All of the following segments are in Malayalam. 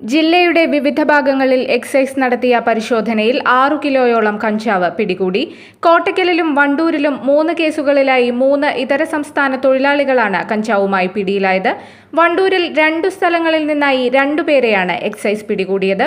ജില്ലയുടെ വിവിധ ഭാഗങ്ങളിൽ എക്സൈസ് നടത്തിയ പരിശോധനയിൽ ആറു കിലോയോളം കഞ്ചാവ് പിടികൂടി. കോട്ടയ്ക്കലിലും വണ്ടൂരിലും മൂന്ന് കേസുകളിലായി മൂന്ന് ഇതര സംസ്ഥാന തൊഴിലാളികളാണ് കഞ്ചാവുമായി പിടിയിലായത്. വണ്ടൂരിൽ രണ്ടു സ്ഥലങ്ങളിൽ നിന്നായി രണ്ടുപേരെയാണ് എക്സൈസ് പിടികൂടിയത്.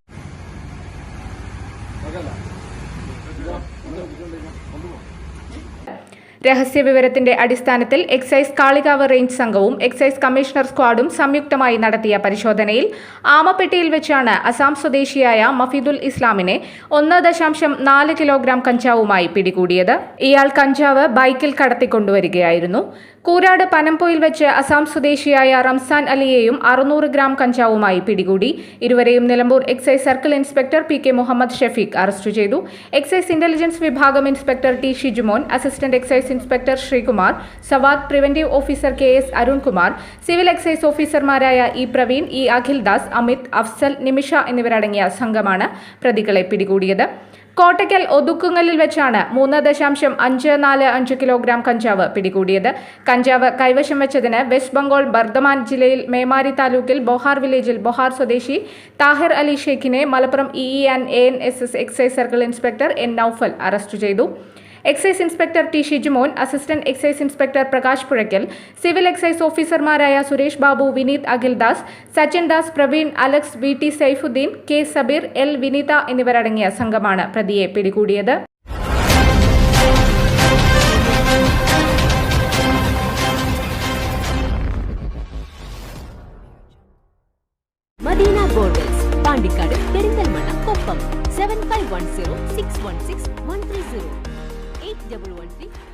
രഹസ്യവിവരത്തിന്റെ അടിസ്ഥാനത്തിൽ എക്സൈസ് കാളികാവ് റേഞ്ച് സംഘവും എക്സൈസ് കമ്മീഷണർ സ്ക്വാഡും സംയുക്തമായി നടത്തിയ പരിശോധനയിൽ ആമപ്പെട്ടിയിൽ വെച്ചാണ് അസാം സ്വദേശിയായ മഫീദുൽ ഇസ്ലാമിനെ ഒന്ന് ദശാംശം നാല് കിലോഗ്രാം കഞ്ചാവുമായി പിടികൂടിയത്. ഇയാൾ കഞ്ചാവ് ബൈക്കിൽ കടത്തിക്കൊണ്ടുവരികയായിരുന്നു. കൂരാട് പനംപൊയിൽ വെച്ച് അസാം സ്വദേശിയായ റംസാൻ അലിയെയും അറുന്നൂറ് ഗ്രാം കഞ്ചാവുമായി പിടികൂടി. ഇരുവരെയും Nilambur excise circle inspector P K Muhammad Shafeeq arrest ചെയ്തു. എക്സൈസ് ഇന്റലിജൻസ് വിഭാഗം inspector T Shijumon assistant excise inspector Sreekumar Sawad preventive officer K S Arunkumar civil excise ഓഫീസർമാരായ ഇ പ്രവീൺ ഇ അഖിൽദാസ് അമിത് അഫ്സൽ നിമിഷ എന്നിവരടങ്ങിയ സംഘമാണ് പ്രതികളെ പിടികൂടിയത്. കോട്ടയ്ക്കൽ ഒതുക്കുങ്ങലിൽ വെച്ചാണ് മൂന്ന് ദശാംശം അഞ്ച് നാല് അഞ്ച് കിലോഗ്രാം കഞ്ചാവ് പിടികൂടിയത്. കഞ്ചാവ് കൈവശം വെച്ചതിന് വെസ്റ്റ് ബംഗാൾ ബർദമാൻ ജില്ലയിൽ മേമാരി താലൂക്കിൽ ബൊഹാർ വില്ലേജിൽ ബൊഹാർ സ്വദേശി Thahir Ali ഷെയ്ഖിനെ Malappuram EE and A N S S excise circle inspector N Noufal arrest ചെയ്തു. Excise inspector T Shijumon assistant excise inspector Prakash Puzhakkal civil excise ഓഫീസർമാരായ Suresh Babu Vineeth Akhildas Sachin Das Praveen Alex V T Saifuddeen K Sabeer L Vineetha എന്നിവരടങ്ങിയ സംഘമാണ് പ്രതിയെ പിടികൂടിയത്. Madeena Pandikkad Perinthalmanna Koppam seven five one zero six one six one three zero eight double one three eight